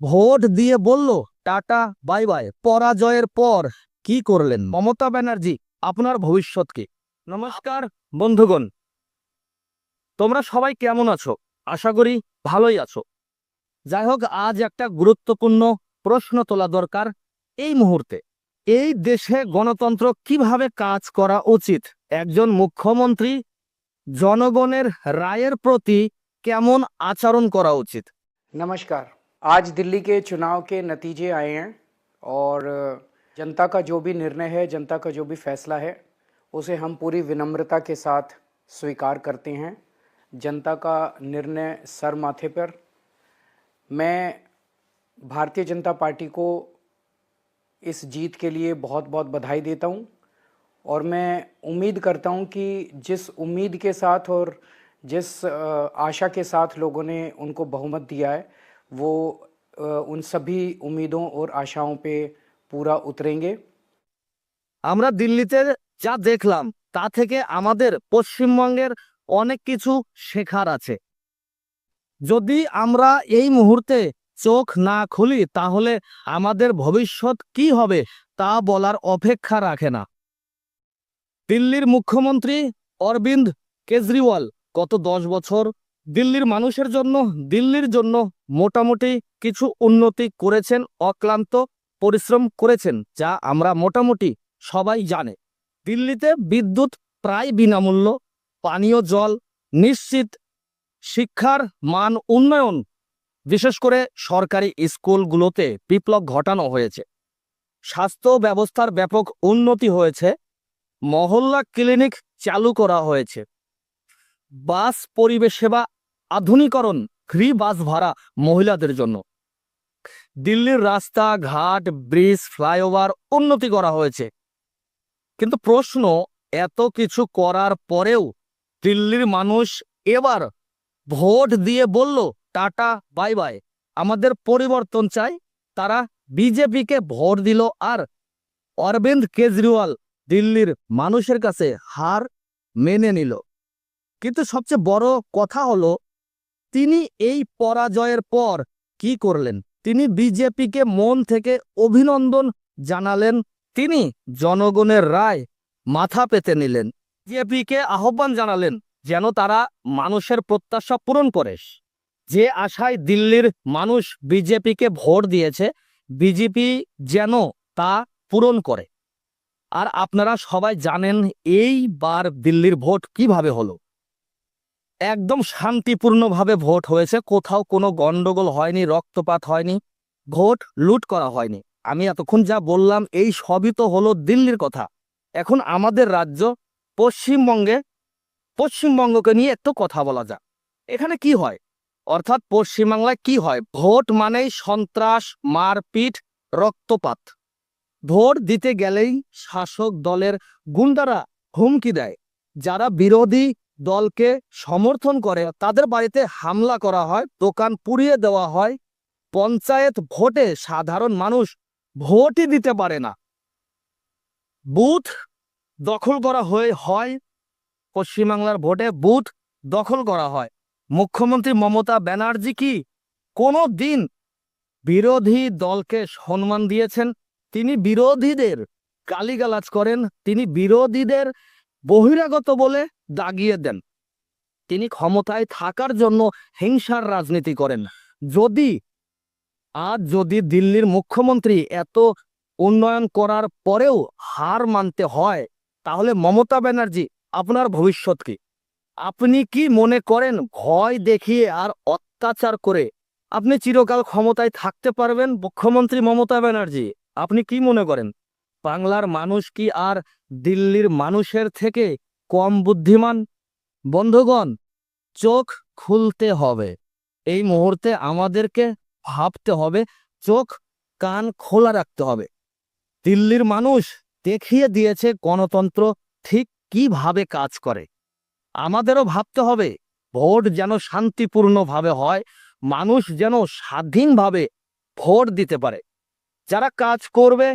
Vote দিয়ে বলল, tata, bye bye. পরাজয়ের পর কি করলেন? মমতা ব্যানার্জি, আপনার ভবিষ্যৎকে নমস্কার, বন্ধুগণ। তোমরা সবাই কেমন আছো? আশা করি ভালোই আছো। যাই হোক, আজ একটা গুরুত্বপূর্ণ প্রশ্ন তোলা দরকার এই মুহূর্তে। এই দেশে গণতন্ত্র কীভাবে কাজ করা উচিত? একজন মুখ্যমন্ত্রী জনগণের রায়ের প্রতি কেমন আচরণ করা উচিত? নমস্কার। आज दिल्ली के चुनाव के नतीजे आए हैं और जनता का जो भी निर्णय है, जनता का जो भी फैसला है, उसे हम पूरी विनम्रता के साथ स्वीकार करते हैं। जनता का निर्णय सर माथे पर। मैं भारतीय जनता पार्टी को इस जीत के लिए बहुत बहुत बधाई देता हूँ और मैं उम्मीद करता हूँ कि जिस उम्मीद के साथ और जिस आशा के साथ लोगों ने उनको बहुमत दिया है वो अ, उन सभी उम्मीदों और आशाओं पे पूरा उतरेंगे আমরা দিল্লিতে যা দেখলাম তা থেকে আমাদের পশ্চিমবঙ্গের অনেক কিছু শেখার আছে যদি আমরা এই মুহূর্তে চোখ না খুলি তাহলে আমাদের ভবিষ্যৎ কি হবে তা বলার অপেক্ষা রাখে না দিল্লির মুখ্যমন্ত্রী অরবিন্দ কেজরিওয়াল গত দশ বছর দিল্লির মানুষের জন্য, দিল্লির জন্য মোটামুটি কিছু উন্নতি করেছেন, অক্লান্ত পরিশ্রম করেছেন, যা আমরা মোটামুটি সবাই জানে। দিল্লিতে বিদ্যুৎ প্রায় বিনামূল্য, পানীয় জল নিশ্চিত, শিক্ষার মান উন্নয়ন, বিশেষ করে সরকারি স্কুলগুলোতে বিপ্লব ঘটানো হয়েছে। স্বাস্থ্য ব্যবস্থার ব্যাপক উন্নতি হয়েছে, মহল্লা ক্লিনিক চালু করা হয়েছে। বাস পরিবেশ সেবা আধুনিকরণ ফ্রি বাস ভাড়া মহিলাদের জন্য। দিল্লির রাস্তা, ঘাট, ব্রিজ, ফ্লাইওভার উন্নতি করা হয়েছে। কিন্তু প্রশ্ন, এত কিছু করার পরেও দিল্লির মানুষ এবার ভোট দিয়ে বলল, টাটা, বাই বাই। আমাদের পরিবর্তন চাই। তারা বিজেপিকে ভোট দিল আর অরবিন্দ কেজরিওয়াল দিল্লির মানুষের কাছে হার মেনে নিল। কিন্তু সবচেয়ে বড় কথা হলো, তিনি এই পরাজয়ের পর কি করলেন? তিনি বিজেপিকে মন থেকে অভিনন্দন জানালেন, তিনি জনগণের রায় মাথা পেতে নিলেন। বিজেপিকে আহ্বান জানালেন যেন তারা মানুষের প্রত্যাশা পূরণ করে। যে আশায় দিল্লির মানুষ বিজেপিকে ভোট দিয়েছে, বিজেপি যেন তা পূরণ করে। আর আপনারা সবাই জানেন এইবার দিল্লির ভোট কীভাবে হলো? একদম শান্তিপূর্ণভাবে ভোট হয়েছে। কোথাও কোনো গন্ডগোল হয়নি, রক্তপাত হয়নি, ভোট লুট করা হয়নি। আমি এতক্ষণ যা বললাম, এই সবই তো হলো দিল্লির কথা। এখন আমাদের রাজ্য পশ্চিমবঙ্গে, পশ্চিমবঙ্গকে নিয়ে একটু কথা বলা যাক। এখানে কি হয়? অর্থাৎ পশ্চিমবাংলায় কি হয়? ভোট মানেই সন্ত্রাস, মারপিট, রক্তপাত। ভোট দিতে গেলেই শাসক দলের গুন্ডারা হুমকি দেয়। যারা বিরোধী দলকে সমর্থন করে, তাদের বাড়িতে হামলা করা হয়, দোকান পুড়িয়ে দেওয়া হয়, পঞ্চায়েত ভোটে সাধারণ মানুষ ভোটই দিতে পারে না। বুথ দখল করা হয়ে, হয়, পশ্চিমবাংলার ভোটে বুথ দখল করা হয়। মুখ্যমন্ত্রী মমতা ব্যানার্জি কি কোনো দিন বিরোধী দলকে সম্মান দিয়েছেন? তিনি বিরোধীদের গালিগালাজ করেন, তিনি বিরোধীদের বহিরাগত বলে দাগিয়ে দেন। তিনি ক্ষমতায় থাকার জন্য হিংসার রাজনীতি করেন। যদি, আজ যদি দিল্লির মুখ্যমন্ত্রী এত উন্নয়ন করার পরেও হার মানতে হয়, তাহলে মমতা ব্যানার্জি আপনার ভবিষ্যৎ কি? আপনি কি মনে করেন ভয় দেখিয়ে আর অত্যাচার করে আপনি চিরকাল ক্ষমতায় থাকতে পারবেন মুখ্যমন্ত্রী মমতা ব্যানার্জি? আপনি কি মনে করেন? বাংলার মানুষ কি আর দিল্লির মানুষের থেকে কম বুদ্ধিমান? বন্ধুগণ, চোখ খুলতে হবে। এই মুহূর্তে আমাদেরকে ভাবতে হবে, চোখ কান খোলা রাখতে হবে। দিল্লির মানুষ দেখিয়ে দিয়েছে গণতন্ত্র ঠিক কীভাবে কাজ করে। আমাদেরও ভাবতে হবে, ভোট যেন শান্তিপূর্ণভাবে হয়, মানুষ যেন স্বাধীনভাবে ভোট দিতে পারে। যারা কাজ করবে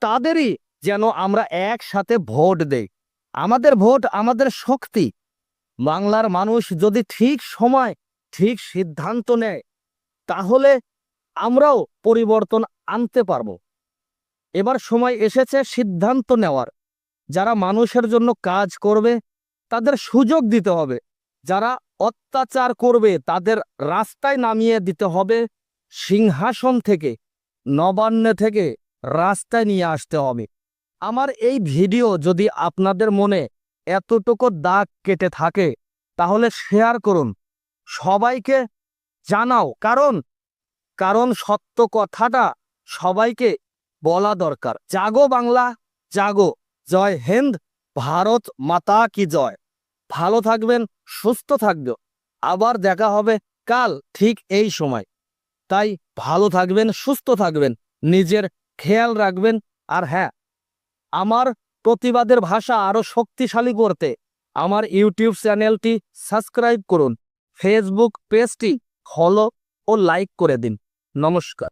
তাদেরই যেন আমরা একসাথে ভোট দেই। আমাদের ভোট আমাদের শক্তি। বাংলার মানুষ যদি ঠিক সময়, ঠিক সিদ্ধান্ত নেয়, তাহলে আমরাও পরিবর্তন আনতে পারব। এবার সময় এসেছে সিদ্ধান্ত নেওয়ার। যারা মানুষের জন্য কাজ করবে, তাদের সুযোগ দিতে হবে। যারা অত্যাচার করবে, তাদের রাস্তায় নামিয়ে দিতে হবে সিংহাসন থেকে, নবান্নে থেকে। রাস্তায় নিয়ে আসতে হবে। আমার এই ভিডিও যদি আপনাদের মনে এতটুকু দাগ কেটে থাকে, তাহলে শেয়ার করুন। সবাইকে জানাও, কারণ কারণ সত্য কথাটা সবাইকে বলা দরকার। জাগো বাংলা, জাগো। জয় হিন্দ, ভারত মাতা কি জয়। ভালো থাকবেন, সুস্থ থাকবে আবার দেখা হবে কাল ঠিক এই সময়। তাই ভালো থাকবেন, সুস্থ থাকবেন। নিজের খেয়াল রাখবেন। আর হ্যাঁ আমার প্রতিবাদের ভাষা আরও শক্তিশালী করতে আমার ইউটিউব চ্যানেলটি সাবস্ক্রাইব করুন, ফেসবুক পেজটি ফলো ও লাইক করে দিন। নমস্কার।